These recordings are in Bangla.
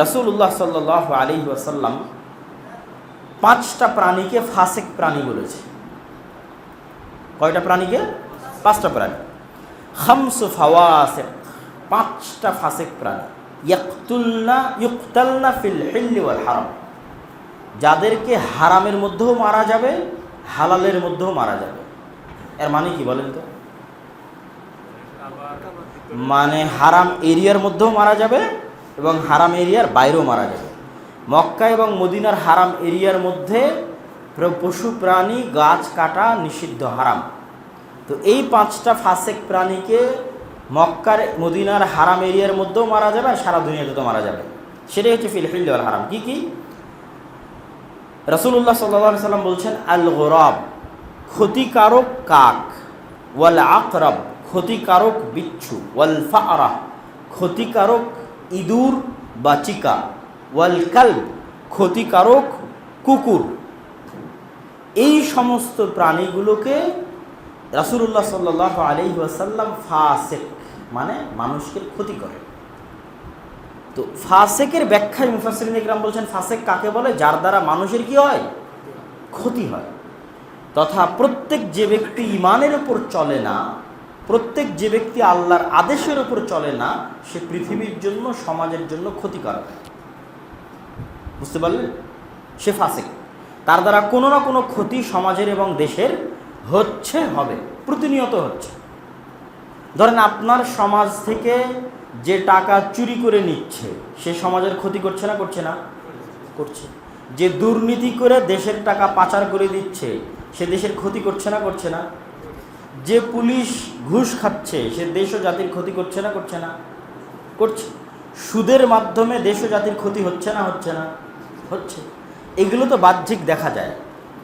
রাসূলুল্লাহ সাল্লাহ আলী ওয়াসাল্লাম পাঁচটা প্রাণীকে ফাসেক প্রাণী বলেছে। কয়টা প্রাণীকে? পাঁচটা প্রাণী। খামসু ফাওয়াসেক, পাঁচটা ফাসেক প্রাণী। ইয়াকতুলনা, ইউকতালনা ফিল হিল্লি হারাম। যাদেরকে হারামের মধ্যেও মারা যাবে, হালালের মধ্যেও মারা যাবে। এর মানে কি বলেন তো? মানে হারাম এরিয়ার মধ্যেও মারা যাবে এবং হারাম এরিয়ার বাইরেও মারা যাবে মক্কা এবং মদিনার হারাম এরিয়ার মধ্যে পশু, প্রাণী, গাছ, কাটা নিষিদ্ধ, হারাম। তো এই পাঁচটা ফাসেক প্রাণীকে মক্কার, মদিনার হারাম এরিয়ার মধ্যেও মারা যাবে আর সারা দুনিয়াতে তো মারা যাবে। সেটাই হচ্ছে ফিলফিল হারাম। কি কি? রসুল্লাহ সাল্লাহ সাল্লাম বলছেন আল গোরব ক্ষতিকারক কাক ওয়াল আকরব ক্ষতিকারক বিচ্ছু ওয়াল ফারাহ ক্ষতিকারক ইঁদুর বা চিকা, ওয়াল ক্ষতিকারক কুকুর। এই সমস্ত প্রাণীগুলোকে রাসুল্লাহ সাল্লাহ আলি ওয়াসাল্লাম ফাসেক মানে মানুষকে ক্ষতি করে। তো ফাসেকের ব্যাখ্যায় মুফাসরিন ইকরাম বলছেন, ফাসেক কাকে বলে? যার দ্বারা মানুষের কি হয়? ক্ষতি হয়। তথা প্রত্যেক যে ব্যক্তি ইমানের উপর চলে না প্রত্যেক যে ব্যক্তি আল্লাহর আদেশের উপর চলে না, সে পৃথিবীর জন্য, সমাজের জন্য ক্ষতিকারক। বুঝতে পারলেন? সে ফাঁসে তার দ্বারা কোনো না কোনো ক্ষতি সমাজের এবং দেশের হচ্ছে, হবে, প্রতিনিয়ত হচ্ছে। ধরেন আপনার সমাজ থেকে যে টাকা চুরি করে নিচ্ছে, সে সমাজের ক্ষতি করছে না করছে না? করছে। যে দুর্নীতি করে দেশের টাকা পাচার করে দিচ্ছে, সে দেশের ক্ষতি করছে না করছে না? যে পুলিশ ঘুষ খাচ্ছে, সে দেশ ও জাতির ক্ষতি করছে না করছে না? করছে। সুদের মাধ্যমে দেশ ও জাতির ক্ষতি হচ্ছে না হচ্ছে না? হচ্ছে। এগুলো তো বাহ্যিক দেখা যায়।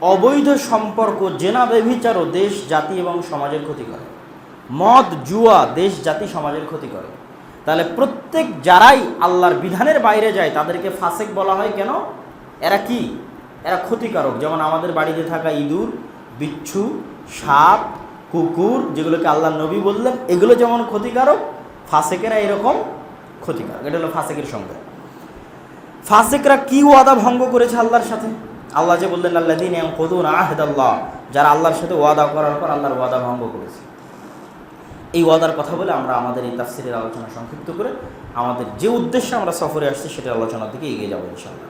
অবৈধ সম্পর্ক, জেনা ব্যভিচারও দেশ, জাতি এবং সমাজের ক্ষতি করে। মদ, জুয়া দেশ, জাতি, সমাজের ক্ষতি করে। তাহলে প্রত্যেক যারাই আল্লাহর বিধানের বাইরে যায়, তাদেরকে ফাসেক বলা হয় কেন? এরা কি? এরা ক্ষতিকারক। যেমন আমাদের বাড়িতে থাকা ইঁদুর, বিচ্ছু, সাপ কুকুর, যেগুলোকে আল্লাহ নবী বললেন, এগুলো যেমন ক্ষতিকারক, ফাসেকেরা এরকম ক্ষতিকারক। এটা হলো ফাসেকের সঙ্গে ফাসেকরা কি ওয়াদা ভঙ্গ করেছে আল্লাহর সাথে? আল্লাহ যে বললেন আল্লাহ দিন কদুন আহেদ আল্লাহ যারা আল্লাহর সাথে ওয়াদা করার পর আল্লাহর ওয়াদা ভঙ্গ করেছে। এই ওয়াদার কথা বলে আমরা আমাদের এই তাফসিরের আলোচনা সংক্ষিপ্ত করে আমাদের যে উদ্দেশ্যে আমরা সফরে আসছি সেটা আলোচনার দিকে এগিয়ে যাব ইনশাল্লাহ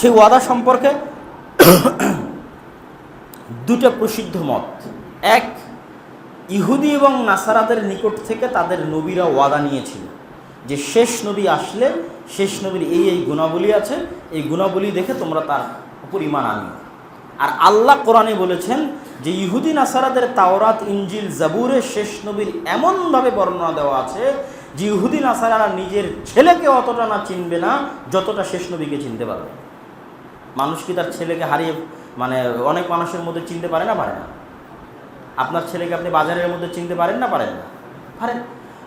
সেই ওয়াদা সম্পর্কে দুটো প্রসিদ্ধ মত। এক, ইহুদি এবং নাসারাদের নিকট থেকে তাদের নবীরা ওয়াদা নিয়েছিল যে শেষ নবী আসলে শেষ নবীর এই এই গুণাবলী আছে, এই গুণাবলী দেখে তোমরা তার উপর ইমান আনিও। আর আল্লাহ কোরআনে বলেছেন যে ইহুদি নাসারাদের তাওরাত ইঞ্জিল জাবুরে শেষ নবীর এমনভাবে বর্ণনা দেওয়া আছে যে ইহুদি নাসারারা নিজের ছেলেকে অতটা না চিনবে না, যতটা শেষ নবীকে চিনতে পারবে। মানুষ কি তার ছেলেকে হারিয়ে মানে অনেক মানুষের মধ্যে চিনতে পারে না পারে না। আপনার ছেলেকে আপনি বাজারের মধ্যে চিনতে পারেন না পারেন না। পারেন।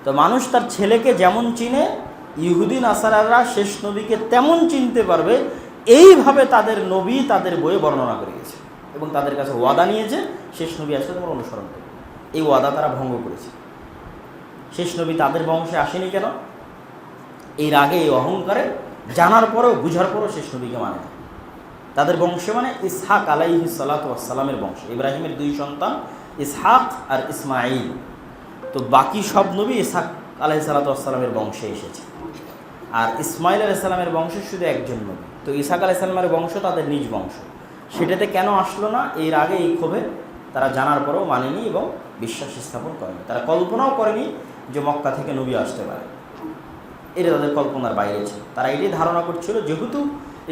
তো মানুষ তার ছেলেকে যেমন চিনে ইহুদিন নাসারারা, শেষ নবীকে তেমন চিনতে পারবে, এইভাবে তাদের নবী তাদের বইয়ে বর্ণনা করে গেছে এবং তাদের কাছে ওয়াদা নিয়েছে, শেষ নবী আসলে তোমার অনুসরণ করবে। এই ওয়াদা তারা ভঙ্গ করেছে। শেষ নবী তাদের বংশে আসেনি কেন? এর আগে এই অহংকারে, জানার পরেও, বুঝার পরেও শেষ নবীকে মানে তাদের বংশে মানে ইসহাক আলাইহি সালাতামের বংশ। ইব্রাহিমের দুই সন্তান, ইসহাক আর ইসমাইল তো বাকি সব নবী ইসহাক আলাহি সালাতামের বংশে এসেছে। আর ইসমাইল আলাইসাল্লামের বংশ শুধু একজন নবী। তো ইসাক আলাইসাল্লামের বংশ তাদের নিজ বংশ। সেটাতে কেন আসলো না? এর আগে এই ক্ষোভে তারা জানার পরেও মানেনি এবং বিশ্বাস স্থাপন করেনি। তারা কল্পনাও করেনি যে মক্কা থেকে নবী আসতে পারে। এটা তাদের কল্পনার বাইরে ছিল। তারা এটাই ধারণা করছিল, যেহেতু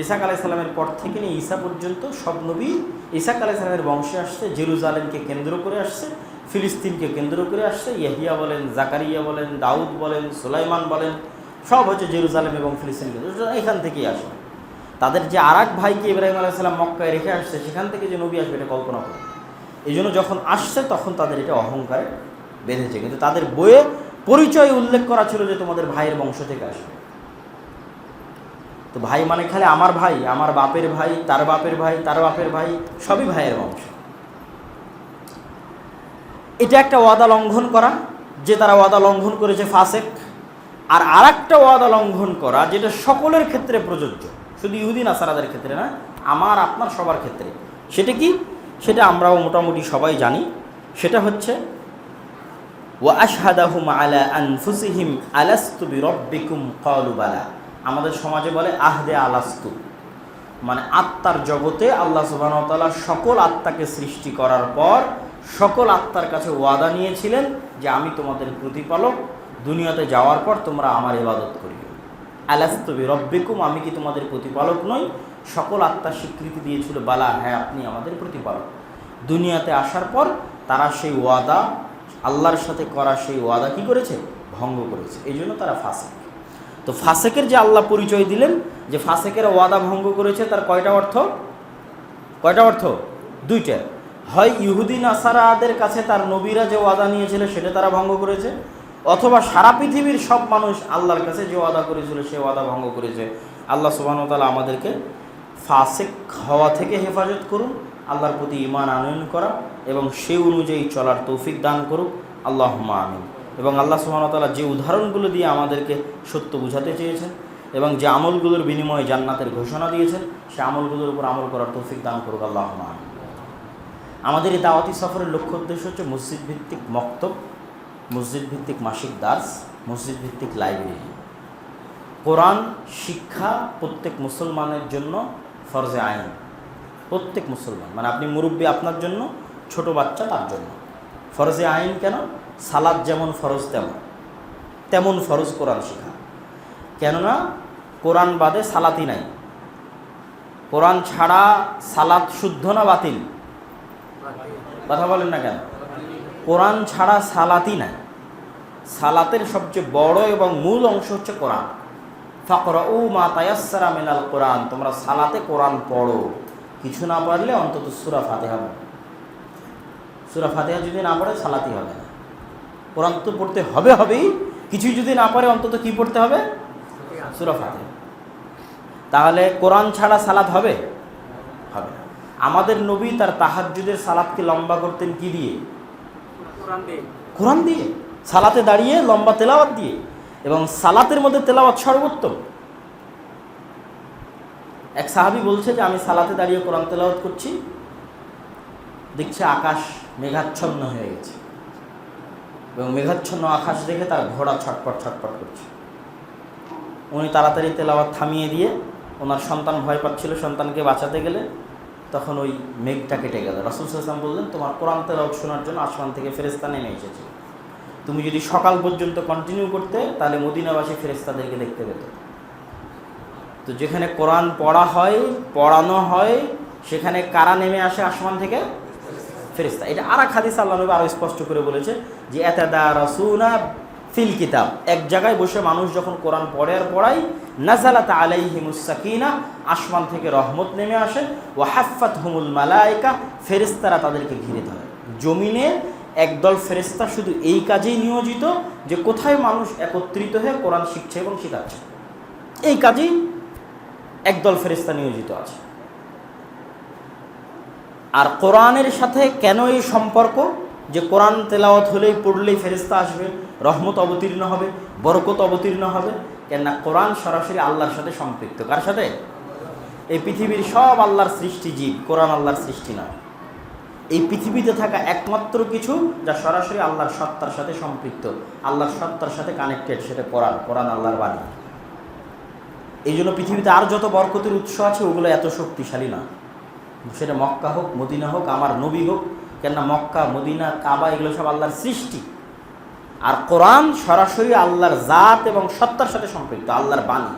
ইসাক আলাইসাল্লামের পর থেকে নিয়ে ঈসা পর্যন্ত সব নবী ইসাক আলাইসাল্লামের বংশে আসছে, জেরুজালেমকে কেন্দ্র করে আসছে, ফিলিস্তিনকে কেন্দ্র করে আসছে, ইয়াহিয়া বলেন, জাকারিয়া বলেন, দাউদ বলেন, সুলাইমান বলেন, সব হচ্ছে জেরুজালেম এবং ফিলিস্তিন এখান থেকেই আসে। তাদের যে আর এক ভাইকে ইব্রাহিম আলাইসাল্লাম মক্কায় রেখে আসছে, সেখান থেকে যে নবী আসবে, এটা কল্পনা করে এই জন্য যখন আসছে, তখন তাদের এটা অহংকারে বেঁধেছে। কিন্তু তাদের বইয়ে পরিচয় উল্লেখ করা ছিল যে তোমাদের ভাইয়ের বংশ থেকে আসবে। তো ভাই মানে খালি আমার ভাই, আমার বাপের ভাই, তার বাপের ভাই, তার বাপের ভাই, সবই ভাইয়ের বংশ। এটা একটা ওয়াদা লঙ্ঘন করা, যে তারা ওয়াদা লঙ্ঘন করেছে ফাসেক। আর আরেকটা ওয়াদা লঙ্ঘন করা, যেটা সকলের ক্ষেত্রে প্রযোজ্য, শুধু ইহুদিন আসারাদের ক্ষেত্রে না, আমার, আপনার সবার ক্ষেত্রে। সেটা কি? সেটা আমরাও মোটামুটি সবাই জানি। সেটা হচ্ছে, ওয়া আশহাদাহুম আলা আনফুসিহিম আলাস্তু বিরব্বিকুম, ক্বালু বালা। আমাদের সমাজে বলে আহদে আলাস্তু। মানে আত্মার জগতে আল্লাহ ওয়া সকল আত্মাকে সৃষ্টি করার পর সকল আত্মার কাছে ওয়াদা নিয়েছিলেন যে আমি তোমাদের প্রতিপালক, দুনিয়াতে যাওয়ার পর তোমরা আমার ইবাদত করিও। আলাস্তবি রব্বিকুম আমি কি তোমাদের প্রতিপালক নই? সকল আত্মার স্বীকৃতি দিয়েছিল, বালা হ্যাঁ আপনি আমাদের প্রতিপালক। দুনিয়াতে আসার পর তারা সেই ওয়াদা, আল্লাহর সাথে করা সেই ওয়াদা কি করেছে? ভঙ্গ করেছে। এই জন্য তারা ফাসেক। তো ফাসেকের যে আল্লাহ পরিচয় দিলেন, যে ফাসেকের ওয়াদা ভঙ্গ করেছে, তার কয়টা অর্থ? কয়টা অর্থ? দুইটা। হয় ইহুদিন আসারাদের কাছে তার নবীরা যে ওয়াদা নিয়েছিল, সেটা তারা ভঙ্গ করেছে, অথবা সারা পৃথিবীর সব মানুষ আল্লাহর কাছে যে ওয়াদা করেছিল, সে ওয়াদা ভঙ্গ করেছে। আল্লাহ সুবাহতালা আমাদেরকে ফাসেক হওয়া থেকে হেফাজত করুন, আল্লাহর প্রতি ইমান আনয়ন করা, এবং সে অনুযায়ী চলার তৌফিক দান করুক। আল্লাহ আমিন। এবং আল্লাহ সুবাহতালা যে উদাহরণগুলো দিয়ে আমাদেরকে সত্য বুঝাতে চেয়েছেন এবং যে আমলগুলোর বিনিময়ে জান্নাতের ঘোষণা দিয়েছেন, সে আমলগুলোর উপর আমল করার তৌফিক দান করুক, আল্লাহ আমাদের এই দাওয়াতি সফরের লক্ষ্য উদ্দেশ্য হচ্ছে মসজিদ ভিত্তিক মক্তব মসজিদ ভিত্তিক মাসিক দাস মসজিদ ভিত্তিক লাইব্রেরি। কোরআন, শিক্ষা প্রত্যেক মুসলমানের জন্য ফরজে আইন। প্রত্যেক মুসলমান মানে আপনি মুরব্বী আপনার জন্য, ছোট বাচ্চা তার জন্য। ফরজে আইন কেন? সালাদ যেমন ফরজ তেমন তেমন ফরজ কোরআন শিখা। কেননা, কোরআন বাদে সালাতি নাই। কোরআন ছাড়া সালাত শুদ্ধ না বাতিল? কথা বলেন না কেন? কোরআন ছাড়া সালাতি নাই। সালাতের সবচেয়ে বড় এবং মূল অংশ হচ্ছে কোরআন। ও মা তায়াসারা মিনাল কোরআন, তোমরা সালাতে কোরআন পড়ো। কিছু না পারলে অন্তত সুরা ফাতেহা পড়ো। সুরা ফাতেহা যদি না পড়ে সালাতি হবে না। কোরআন তো পড়তে হবে হবেই। কিছুই যদি না পারে অন্তত কি পড়তে হবে? সুরা ফাতেহা। তাহলে কোরআন ছাড়া সালাদ হবে? হবে আমাদের নবী তার তাহাজ্জুদের সালাদকে লম্বা করতেন কি দিয়ে। কোরআন দিয়ে। সালাতে দাঁড়িয়ে লম্বা তেলাওয়াত দিয়ে। এবং সালাতের মধ্যে তেলাওয়াত সর্বোত্তম। এক সাহাবি বলছে যে আমি সালাতে দাঁড়িয়ে কোরআন তেলাওয়াত করছি। দেখছে আকাশ মেঘাচ্ছন্ন হয়ে গেছে। এবং মেঘাচ্ছন্ন আকাশ দেখে তার ঘোড়া ছটপট ছটপট করছে। উনি তাড়াতাড়ি তেলাওয়াত থামিয়ে দিয়ে ওনার সন্তান ভয় পাচ্ছিল, সন্তানকে বাঁচাতে গেলে তখন ওই মেঘটা কেটে গেল। রাসুল সাল্লাম বললেন, তোমার কোরআন তেলাওয়াত শোনার জন্য আসমান থেকে ফেরেস্তা নেমে এসেছে। তুমি যদি সকাল পর্যন্ত কন্টিনিউ করতে, তাহলে মদিনাবাসী ফেরেস্তাদেরকে দেখতে পেত। তো যেখানে কোরআন পড়া হয়, পড়ানো হয়, সেখানে কারা নেমে আসে আসমান থেকে? ফেরিস্তা এটা আর এক হাদিস আল্লাহ নবী আরও স্পষ্ট করে বলেছে যে, এতাদা রসুনা ফিল কিতাব। এক জায়গায় বসে মানুষ যখন কোরআন পড়ে আর পড়াই নাজালাত আলাইহি মুসাকিনা আসমান থেকে রহমত নেমে আসে। ও হাফাত হুমুল মালাইকা ফেরিস্তারা তাদেরকে ঘিরে ধরে। জমিনে একদল ফেরেস্তা শুধু এই কাজেই নিয়োজিত যে, কোথায় মানুষ একত্রিত হয়ে কোরআন শিখছে এবং শিখাচ্ছে। এই কাজেই একদল ফেরেস্তা নিয়োজিত আছে। আর কোরআনের সাথে কেন এই সম্পর্ক? যে কোরআন তেলাওয়াত হলেই পড়লেই ফেরিস্তা আসবে, রহমত অবতীর্ণ হবে, বরকত অবতীর্ণ হবে, কেননা কোরআন সরাসরি আল্লাহর সাথে সম্পৃক্ত। কার সাথে? এই পৃথিবীর সব আল্লাহর সৃষ্টি জীব, কোরআন আল্লাহর সৃষ্টি নয়। এই পৃথিবীতে থাকা একমাত্র কিছু যা সরাসরি আল্লাহর সত্তার সাথে সম্পৃক্ত। আল্লাহর সত্তার সাথে কানেক্টেড সেটা কোরআন কোরআন আল্লাহর বাণী। এই জন্য পৃথিবীতে আর যত বরকতের উৎস আছে, ওগুলো এত শক্তিশালী না। সেটা মক্কা হোক, মদিনা হোক, আমার নবী হোক, কেননা মক্কা, মদিনা, কাবা এগুলো সব আল্লাহর সৃষ্টি। আর কোরআন সরাসরি আল্লাহর জাত এবং সত্তার সাথে সম্পৃক্ত, আল্লাহর বাণী,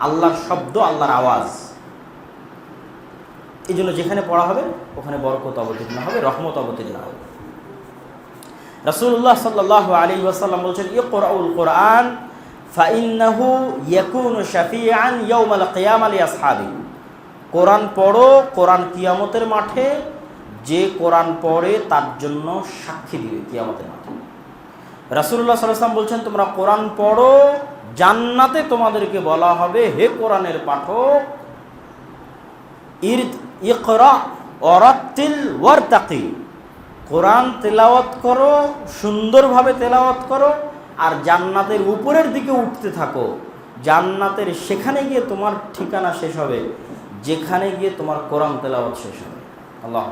আল্লাহর শব্দ, আল্লাহর আওয়াজ। এই জন্য যেখানে পড়া হবে, ওখানে বরকত অবতীর্ণ হবে, রহমত অবতীর্ণ হবে। রাসুল্লাহ সাল্লাহ আলী ওয়াসাল্লাম বলছেন ইয়ে কোরআল কোরআন, ফাইন্নাহু ইয়াকুন শাফিআন ইয়াউমাল কিয়ামা লিআসহাবি কোরআন পড়ো, কোরআন কিয়ামতের মাঠে, যে কোরআন পড়ে তার জন্য সাক্ষী দিবে কিয়ামতের মাঠে। রাসুল্লাহ সাল্লাম বলছেন, তোমরা কোরআন পড়ো, জান্নাতে তোমাদেরকে বলা হবে, হে কোরআনের পাঠক ইর ইকরা অরাত্তিল ওয়ারতাকি। কোরআন তেলাওয়াত করো, সুন্দরভাবে তেলাওয়াত করো, আর জান্নাতের উপরের দিকে উঠতে থাকো। জান্নাতের সেখানে গিয়ে তোমার ঠিকানা শেষ হবে। যেখানে গিয়ে তোমার কোরআন তেলাওয়াত শেষ হবে। আল্লাহ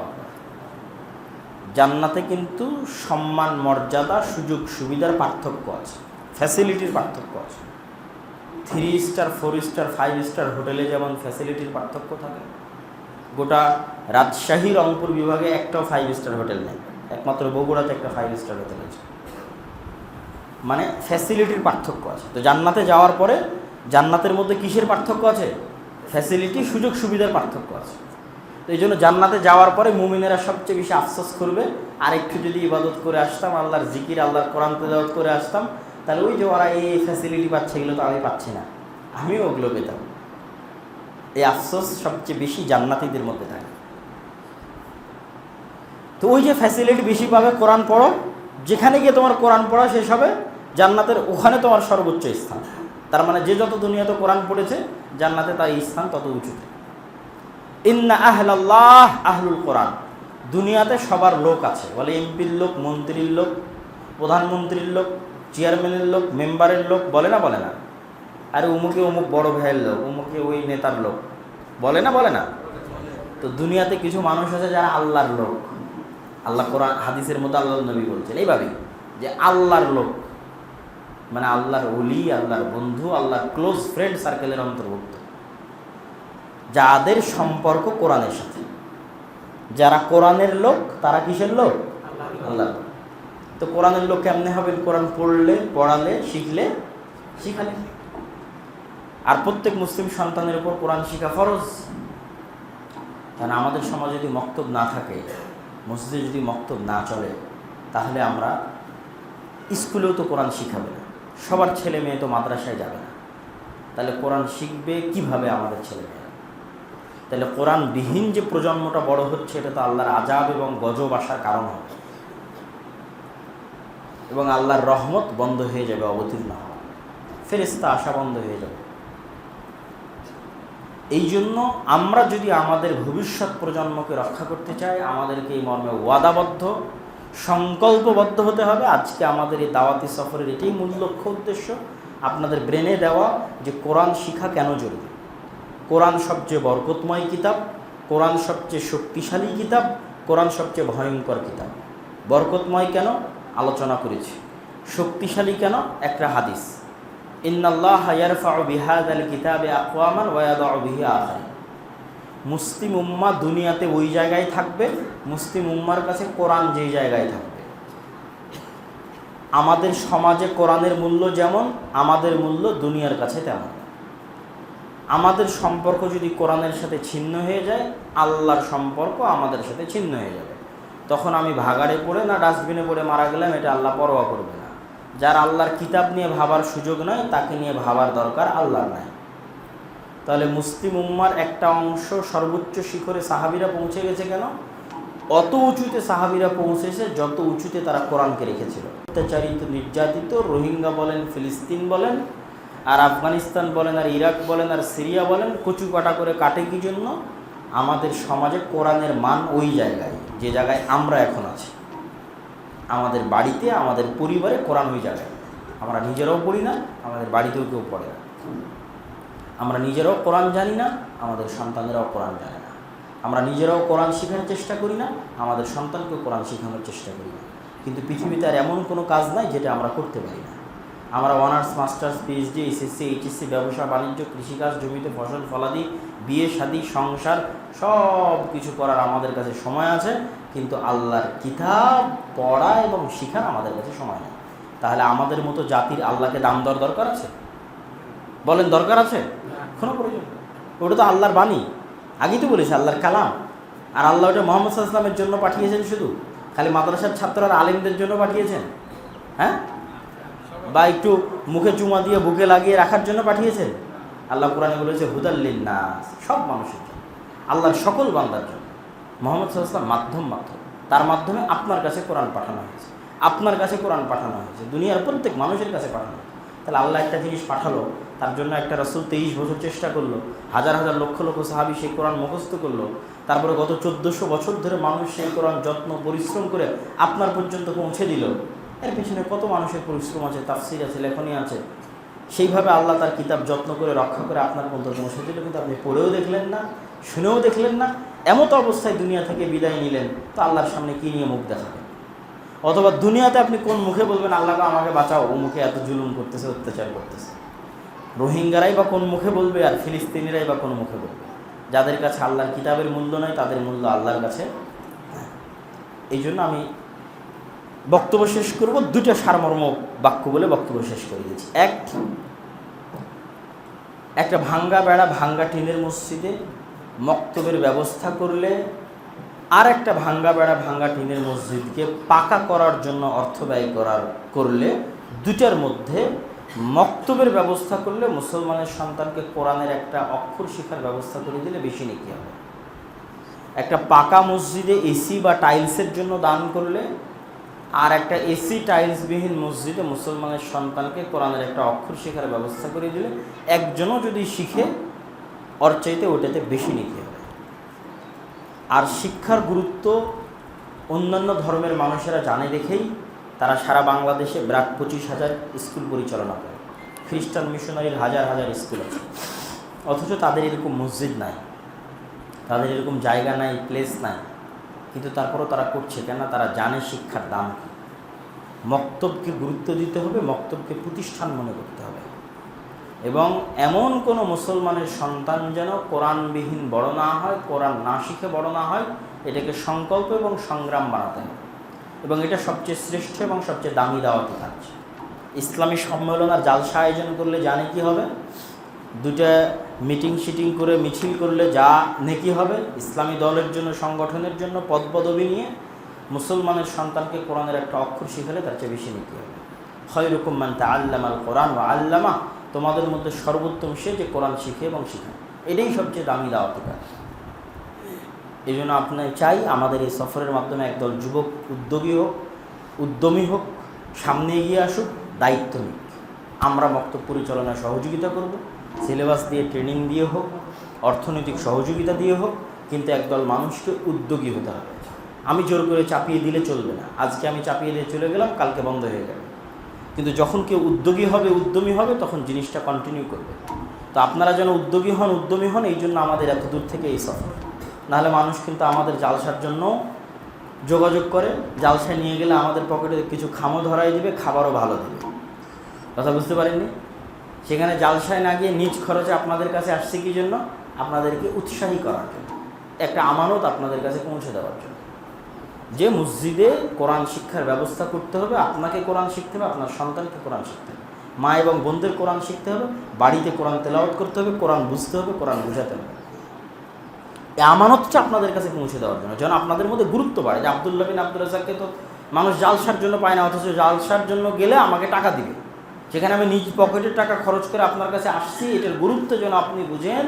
জান্নাতে কিন্তু সম্মান, মর্যাদা, সুযোগ, সুবিধার পার্থক্য আছে। ফ্যাসিলিটির পার্থক্য আছে। Three star four star five star হোটেলে যেমন ফ্যাসিলিটির পার্থক্য থাকে, গোটা রাজশাহী রংপুর বিভাগে একটাও ফাইভ স্টার হোটেল নেই। একমাত্র বগুড়াতে একটা ফাইভ স্টার হোটেল আছে। মানে ফ্যাসিলিটির পার্থক্য আছে। তো জান্নাতে যাওয়ার পরে জান্নাতের মধ্যে কিসের পার্থক্য আছে? ফ্যাসিলিটি সুযোগ সুবিধার পার্থক্য আছে। তো এই জন্য জান্নাতে যাওয়ার পরে মুমিনেরা সবচেয়ে বেশি আফসোস করবে আর একটু যদি ইবাদত করে আসতাম, আল্লাহর জিকির, আল্লাহর কোরআন তেলাওয়াত করে আসতাম, তাহলে ওই যে ওরা এই ফ্যাসিলিটি পাচ্ছে, এগুলো তো আমি পাচ্ছি না। আমিও ওগুলো পেতাম। এই আফসোস সবচেয়ে বেশি জান্নাতিদের মধ্যে থাকে। তো ওই যে ফ্যাসিলিটি বেশি পাবে, কোরআন পড়ো, যেখানে গিয়ে তোমার কোরআন পড়া শেষ হবে, জান্নাতের ওখানে তোমার সর্বোচ্চ স্থান। তার মানে যে যত দুনিয়াতে কোরআন পড়েছে, জান্নাতে তার স্থান তত উঁচুতে। ইন্না আহলাল্লাহ আহলুল কোরআন। দুনিয়াতে সবার লোক আছে। বলে এমপির লোক, মন্ত্রীর লোক, প্রধানমন্ত্রীর লোক, চেয়ারম্যানের লোক, মেম্বারের লোক, বলে না বলে না? আরে উমুকে উমুক বড় ভাইয়ের লোক, উমুকে ওই নেতার লোক, বলে না বলে না? তো দুনিয়াতে কিছু মানুষ আছে যারা আল্লাহর লোক। আল্লাহ কোরআন, হাদিসের মতো আল্লাহ নবী বলছেন। এইভাবেই যে আল্লাহর লোক। মানে আল্লাহর অলি আল্লাহর বন্ধু, আল্লাহর ক্লোজ ফ্রেন্ড সার্কেলের অন্তর্ভুক্ত। যাদের সম্পর্ক কোরআনের সাথে। যারা কোরআনের লোক, তারা কিসের লোক? আল্লাহ তো কোরআনের লোক কেমনে হবেন? কোরআন পড়লে, পড়ালে, শিখলে? শিখালে। আর প্রত্যেক মুসলিম সন্তানের উপর কোরআন শিখা ফরজ। কারণ আমাদের সমাজে যদি মক্তব না থাকে, মসজিদে যদি মক্তব না চলে, তাহলে আমরা স্কুলেও তো কোরআন শিখাবে না। সবার ছেলে মেয়ে তো মাদ্রাসায় যাবে না। তাহলে কোরআন শিখবে কীভাবে আমাদের ছেলে মেয়েরা? তাহলে কোরআনবিহীন যে প্রজন্মটা বড় হচ্ছে, এটা তো আল্লাহর আজাব এবং গজব আসার কারণ হবে। এবং আল্লাহর রহমত বন্ধ হয়ে যাবে, অবতীর্ণ হওয়া ফেরেস্তা আসা বন্ধ হয়ে যাবে। এই জন্য আমরা যদি আমাদের ভবিষ্যৎ প্রজন্মকে রক্ষা করতে চাই, আমাদেরকে এই মর্মে ওয়াদাবদ্ধ সংকল্পবদ্ধ হতে হবে। আজকে আমাদের এই দাওয়াতি সফরের এটাই মূল লক্ষ্য, উদ্দেশ্য। আপনাদের ব্রেনে দেওয়া যে কোরআন শিখা কেন জরুরি? কোরআন সবচেয়ে বরকতময় কিতাব, কোরআন সবচেয়ে শক্তিশালী কিতাব, কোরআন সবচেয়ে ভয়ঙ্কর কিতাব। বরকতময় কেন? আলোচনা করেছি। শক্তিশালী কেন? একটা হাদিস। ইন্নাল্লাহ ইয়ারফাউ বিহাদ আল কিতাবে আকওয়ামান ওয়াদাউ বিহি আখারিন। মুসলিম উম্মা দুনিয়াতে ওই জায়গায় থাকবে, মুসলিম উম্মার কাছে কোরআন যেই জায়গায় থাকবে। আমাদের সমাজে কোরআনের মূল্য যেমন, আমাদের মূল্য দুনিয়ার কাছে তেমন। আমাদের সম্পর্ক যদি কোরআনের সাথে ছিন্ন হয়ে যায়, আল্লাহর সম্পর্ক আমাদের সাথে ছিন্ন হয়ে যাবে। তখন আমি ভাগাড়ে পড়ে না ডাস্টবিনে পড়ে মারা গেলাম, এটা আল্লাহ পরোয়া করবে না। যার আল্লাহর কিতাব নিয়ে ভাবার সুযোগ নয় তাকে নিয়ে ভাবার দরকার আল্লাহর নাই। তাহলে মুসলিম উম্মার একটা অংশ সর্বোচ্চ শিখরে সাহাবিরা পৌঁছে গেছে কেন? অত উঁচুতে সাহাবিরা পৌঁছেছে, যত উঁচুতে তারা কোরআনকে রেখেছিল। অত্যাচারিত, নির্যাতিত, রোহিঙ্গা বলেন, ফিলিস্তিন বলেন, আর আফগানিস্তান বলেন, আর ইরাক বলেন, আর সিরিয়া বলেন কচু কাটা করে কাটে কি জন্য? আমাদের সমাজে কোরআনের মান ওই জায়গায়, যে জায়গায় আমরা এখন আছি। আমাদের বাড়িতে, আমাদের পরিবারে কোরআন ওই জায়গায়। আমরা নিজেরাও পড়ি না, আমাদের বাড়িতেও কেউ পড়ে না। আমরা নিজেরাও কোরআন জানি না, আমাদের সন্তানেরাও কোরআন জানে না। আমরা নিজেরাও কোরআন শেখার চেষ্টা করি না, আমাদের সন্তানকেও কোরআন শেখানোর চেষ্টা করি না। কিন্তু পৃথিবীতে আর এমন কোনো কাজ নাই যেটা আমরা করতে পারি না। আমরা honours, masters PhD SSC HSC ব্যবসা, বাণিজ্য, কৃষিকাজ, জমিতে ফসল, ফলাদি, বিয়ে, শাদী, সংসার সব কিছু করার আমাদের কাছে সময় আছে, কিন্তু আল্লাহর কিতাব, পড়া এবং শেখার আমাদের কাছে সময় নেই। তাহলে আমাদের মতো জাতির আল্লাহকে দাম দর দরকার আছে? বলেন দরকার আছে? কোনো প্রয়োজন। ওটা তো আল্লাহর বাণী। আগেই তো বলেছে আল্লাহর কালাম। আর আল্লাহ ওটা মোহাম্মদ সাল্লামের জন্য পাঠিয়েছেন শুধু। খালি মাদ্রাসার ছাত্র আর আলিমদের জন্য পাঠিয়েছেন। হ্যাঁ? বা একটু মুখে চুমা দিয়ে বুকে লাগিয়ে রাখার জন্য পাঠিয়েছেন। আল্লাহ কোরআনে বলেছে হুদাল্লিন না সব মানুষের জন্য। আল্লাহর সকল বান্দার জন্য। মোহাম্মদ সাল্লাম মাধ্যম মাধ্যম তার মাধ্যমে আপনার কাছে কোরআন পাঠানো হয়েছে। আপনার কাছে কোরআন পাঠানো হয়েছে। দুনিয়ার প্রত্যেক মানুষের কাছে পাঠানো হয়েছে। তাহলে আল্লাহ একটা জিনিস পাঠালো তার জন্য একটা রসুল তেইশ বছর চেষ্টা করল, হাজার হাজার লক্ষ লক্ষ সাহাবি সেই কোরআন মুখস্থ করল। তারপরে গত চোদ্দোশো বছর ধরে মানুষ সেই কোরআন যত্ন, পরিশ্রম করে আপনার পর্যন্ত পৌঁছে দিল। এর পেছনে কত মানুষের পরিশ্রম আছে, তাফসির আছে, লেখনী আছে? সেইভাবে আল্লাহ তার কিতাব যত্ন করে, রক্ষা করে আপনার পর্যন্ত পৌঁছে দিল। কিন্তু আপনি পড়েও দেখলেন না, শুনেও দেখলেন না, এমতো অবস্থায় দুনিয়া থেকে বিদায় নিলেন, তো আল্লাহর সামনে কী নিয়ে মুখ দেখাবেন? অথবা দুনিয়াতে আপনি কোন মুখে বলবেন আল্লাহকে আমাকে বাঁচাও, ও মুখে এত জুলুম করতেছে, অত্যাচার করতেছে রোহিঙ্গারাই বা কোন মুখে বলবে আর ফিলিস্তিনিরাই বা কোন মুখে বলবে? যাদের কাছে আল্লাহর কিতাবের মূল্য নয় তাদের মূল্য আল্লাহর কাছে এই জন্য আমি বক্তব্য শেষ করব দুটো সারমর্ম বাক্য বলে বক্তব্য শেষ করে দিয়েছি। এক, একটা ভাঙ্গা বেড়া, ভাঙ্গা টিনের মসজিদে মক্তবের ব্যবস্থা করলে আর একটা ভাঙ্গা বেড়া, ভাঙ্গা টিনের মসজিদকে পাকা করার জন্য অর্থ ব্যয় করার, করলে দুটার মধ্যে মক্তবের ব্যবস্থা করলে মুসলমানের সন্তানকে কোরআনের একটা অক্ষর শিখার ব্যবস্থা করে দিলে বেশি নাকি হবে। একটা পাকা মসজিদে এসি বা টাইলসের জন্য দান করলে আর একটা এসি টাইলসবিহীন মসজিদে মুসলমানের সন্তানকে কোরআনের একটা অক্ষর শেখার ব্যবস্থা করে দিলে একজনও যদি শিখে, ওর চাইতে ওটাতে বেশি নিতে হবে। আর শিক্ষার গুরুত্ব অন্যান্য ধর্মের মানুষেরা জানে দেখেই তারা সারা বাংলাদেশে ব্রাক পঁচিশ হাজার স্কুল পরিচালনা করে। খ্রিস্টান মিশনারির হাজার হাজার স্কুল আছে। অথচ তাদের এরকম মসজিদ নাই। তাদের এরকম জায়গা নাই প্লেস নাই। কিন্তু তারপরও তারা করছে কেন তারা জানে শিক্ষার দাম কী। মক্তবকে গুরুত্ব দিতে হবে, মক্তবকে প্রতিষ্ঠান মনে করতে হবে। এবং এমন কোনো মুসলমানের সন্তান যেন কোরআনবিহীন বড় না হয়, কোরআন না শিখে বড় না হয়, এটাকে সংকল্প এবং সংগ্রাম বানাতে হবে। এবং এটা সবচেয়ে শ্রেষ্ঠ এবং সবচেয়ে দামি দাওয়াতি কাজ ইসলামী সম্মেলন আর জালসা আয়োজন করলে জানে কি হবে দুটা মিটিং শিটিং করে মিছিল করলে যা নেকি হবে, ইসলামী দলের জন্য, সংগঠনের জন্য, পদপদবি নিয়ে মুসলমানের সন্তানকে কোরআনের একটা অক্ষর শিখালে তার চেয়ে বেশি নেকি হবে। হয় রকম মানতে আল্লাম আল কোরআন বা আল্লামা তোমাদের মধ্যে সর্বোত্তম সে যে কোরআন শিখে এবং শিখায়। এটাই সবচেয়ে দামি দাওয়াতি কাজ এই জন্য আপনার চাই আমাদের এই সফরের মাধ্যমে একদল যুবক উদ্যোগী হোক, উদ্যমী হোক, সামনে এগিয়ে আসুক, দায়িত্ব নিক। আমরা বক্তব্য পরিচালনায় সহযোগিতা করব সিলেবাস দিয়ে ট্রেনিং দিয়ে হোক, অর্থনৈতিক সহযোগিতা দিয়ে হোক, কিন্তু একদল মানুষকে উদ্যোগী হতে হবে। আমি জোর করে চাপিয়ে দিলে চলবে না। আজকে আমি চাপিয়ে দিয়ে চলে গেলাম, কালকে বন্ধ হয়ে গেল। কিন্তু যখন কেউ উদ্যোগী হবে, উদ্যমী হবে, তখন জিনিসটা কন্টিনিউ করবে। তো আপনারা যেন উদ্যোগী হন, উদ্যমী হন, এই জন্য আমাদের এত দূর থেকে এই সফর। নাহলে মানুষ কিন্তু আমাদের জালসার জন্য যোগাযোগ করে, জালসায় নিয়ে গেলে আমাদের পকেটে কিছু খামও ধরাই দিবে, খাবারও ভালো দেবে। কথা বুঝতে পারেননি সেখানে জালসায় না গিয়ে নিজ খরচে আপনাদের কাছে আসছে কি জন্য? আপনাদেরকে উৎসাহী করার জন্য। একটা আমানত আপনাদের কাছে পৌঁছে দেওয়ার জন্য। যে মসজিদে কোরআন শিক্ষার ব্যবস্থা করতে হবে, আপনাকে কোরআন শিখতে হবে, আপনার সন্তানকে কোরআন শিখতে হবে। মা এবং বোনদের কোরআন শিখতে হবে, বাড়িতে কোরআন তেলাওয়াত করতে হবে, কোরআন বুঝতে হবে, কোরআন বোঝাতে হবে। আমানতটা আপনাদের কাছে পৌঁছে দেওয়ার জন্য। যেন আপনাদের মধ্যে গুরুত্ব বাড়ে। যে আবদুল্লাহ বিন আব্দুল রাজাককে তো মানুষ জালসার জন্য পায় না, অথচ জালসার জন্য গেলে আমাকে টাকা দিবে। সেখানে আমি নিজ পকেটের টাকা খরচ করে আপনার কাছে আসছি, এটার গুরুত্ব যেন আপনি বুঝেন,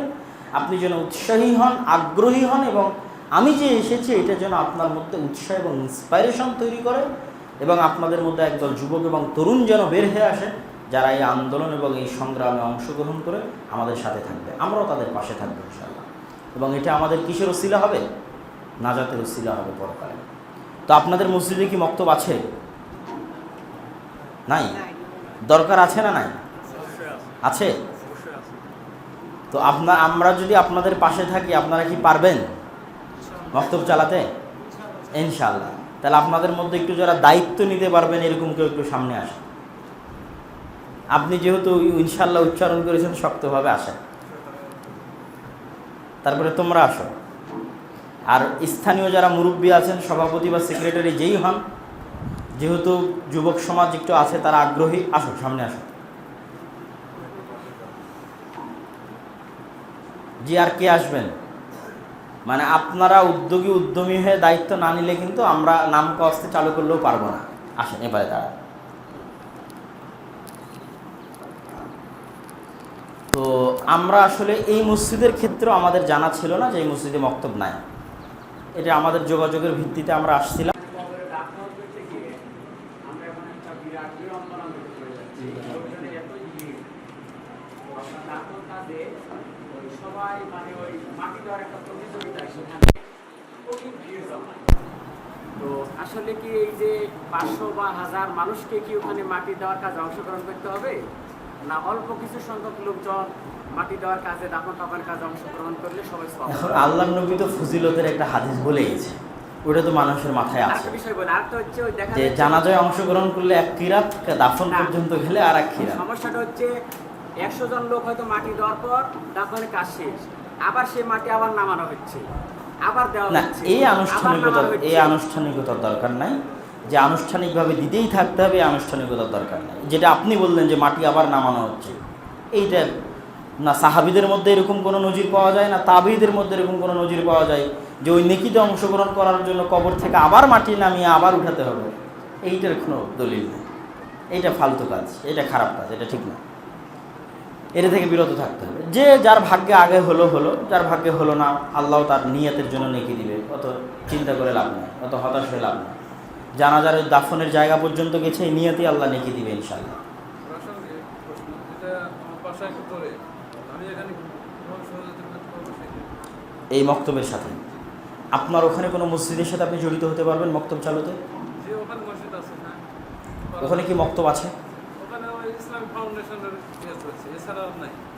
আপনি যেন উৎসাহী হন, আগ্রহী হন এবং আমি যে এসেছি, এটা যেন আপনার মধ্যে উৎসাহ এবং ইন্সপাইরেশন তৈরি করে এবং আপনাদের মধ্যে একদল যুবক এবং তরুণ যেন বের হয়ে আসে, যারা এই আন্দোলন এবং এই সংগ্রামে অংশগ্রহণ করে আমাদের সাথে থাকবে। আমরাও তাদের পাশে থাকব ইনশাল্লাহ এবং এটা আমাদের কিসের ওসিলা হবে? নাজাতের ওসিলা হবে পরকালে। তো আপনাদের মসজিদে কি মক্তব আছে? নাই? দরকার আছে না নাই? আছে? তো আপনার আমরা যদি আপনাদের পাশে থাকি, আপনারা কি পারবেন মক্তব চালাতে? ইনশাল্লাহ তাহলে আপনাদের মধ্যে একটু যারা দায়িত্ব নিতে পারবেন, এরকম কেউ একটু সামনে আসে। আপনি যেহেতু ইনশাল্লাহ উচ্চারণ করেছেন, শক্তভাবে আসেন। তারপরে তোমরা আসো। আর স্থানীয় যারা মুরব্বী আছেন, সভাপতি বা সেক্রেটারি যেই হন, যেহেতু যুবক সমাজ একটু আছে, তারা আগ্রহী, আসো, সামনে আসো। জি, আর কে আসবেন? মানে আপনারা উদ্যোগী, উদ্যমী হয়ে দায়িত্ব না নিলে কিন্তু আমরা নাম কস্তে চালু করলেও পারব না। আসেন, এবারে তারা তো আমরা আসলে এই মসজিদের ক্ষেত্রেও আমাদের জানা ছিল না যে এই মসজিদে মক্তব নাই এটা আমাদের যোগাযোগের ভিত্তিতে আমরা আসছিলাম। তো আসলে কি এই যে পাঁচশো বা হাজার মানুষকে কি ওখানে মাটি দেওয়ার কাজে অংশগ্রহণ করতে হবে না অল্প কিছু সংখ্যক লোকজন মাটি দেওয়ার কাজে দাফন কাফনের কাজে অংশগ্রহণ করলে সবাই এখন আল্লাহ নবী তো ফজিলতের একটা হাদিস বলে গেছে। ওটা তো মানুষের মাথায় আছে। বিষয় বলি আর তো হচ্ছে ওই দেখা যে জানাজায় অংশগ্রহণ করলে এক কিরাত দাফন। পর্যন্ত গেলে আর এক কিরাত। সমস্যাটা হচ্ছে একশো জন লোক হয়তো মাটি দেওয়ার পর দাফনের কাজ শেষ। আবার সেই মাটি আবার নামানো হচ্ছে। আবার দেওয়া না এই আনুষ্ঠানিকতা এই আনুষ্ঠানিকতার দরকার নাই। যে আনুষ্ঠানিকভাবে দিতেই থাকতে হবে আনুষ্ঠানিকতার দরকার নাই। যেটা আপনি বললেন যে মাটি আবার নামানো হচ্ছে। এইটা না সাহাবিদের মধ্যে এরকম কোনো নজির পাওয়া যায়, না তাবিদের মধ্যে এরকম কোনো নজির পাওয়া যায় যে ওই নেকিতে অংশগ্রহণ করার জন্য কবর থেকে আবার মাটি নামিয়ে আবার উঠাতে হবে? এইটার কোনো দলিল নেই। এইটা ফালতু কাজ এটা খারাপ কাজ, এটা ঠিক না। এটা থেকে বিরত থাকতে হবে। যে যার ভাগ্যে আগে হলো হলো, যার ভাগ্যে হলো না, আল্লাহ তার নিয়তের জন্য নেকি দিবে, অত চিন্তা করে লাভ নেই, অত হতাশ হয়ে লাভ নেই। জানাজার দাফনের জায়গা পর্যন্ত গেছে, এই নিয়তি আল্লাহ নেকি দিবে ইনশাল্লাহ এই মক্তবের সাথে। আপনার ওখানে কোনো মসজিদের সাথে আপনি জড়িত হতে পারবেন মক্তব চালুতে? ওখানে হ্যাঁ। ওখানে কি মক্তব আছে? ইয়ে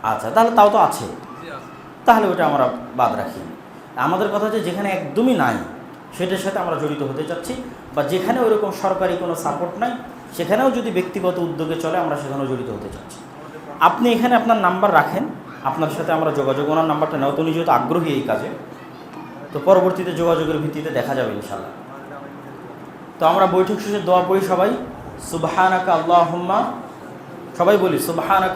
আচ্ছা তাহলে তাও তো আছে। আছে। তাহলে ওটা আমরা বাদ রাখি। আমাদের কথা হচ্ছে যেখানে একদমই নাই সেটার সাথে আমরা জড়িত হতে চাচ্ছি বা যেখানে ওইরকম সরকারি কোনো সাপোর্ট নাই সেখানেও যদি ব্যক্তিগত উদ্যোগে চলে আমরা সেখানেও জড়িত হতে চাচ্ছি। আপনি এখানে আপনার নাম্বার রাখেন আপনার সাথে আমরা যোগাযোগ, ওনার নাম্বারটা নেওয়া তো উনি যেহেতু আগ্রহী এই কাজে, তো পরবর্তীতে যোগাযোগের ভিত্তিতে দেখা যাবে ইনশাল্লাহ তো আমরা বৈঠক শেষে দোয়া পড়ি সবাই, সুবাহানাকা আল্লাহ সবাই বলি সুবাহানাকা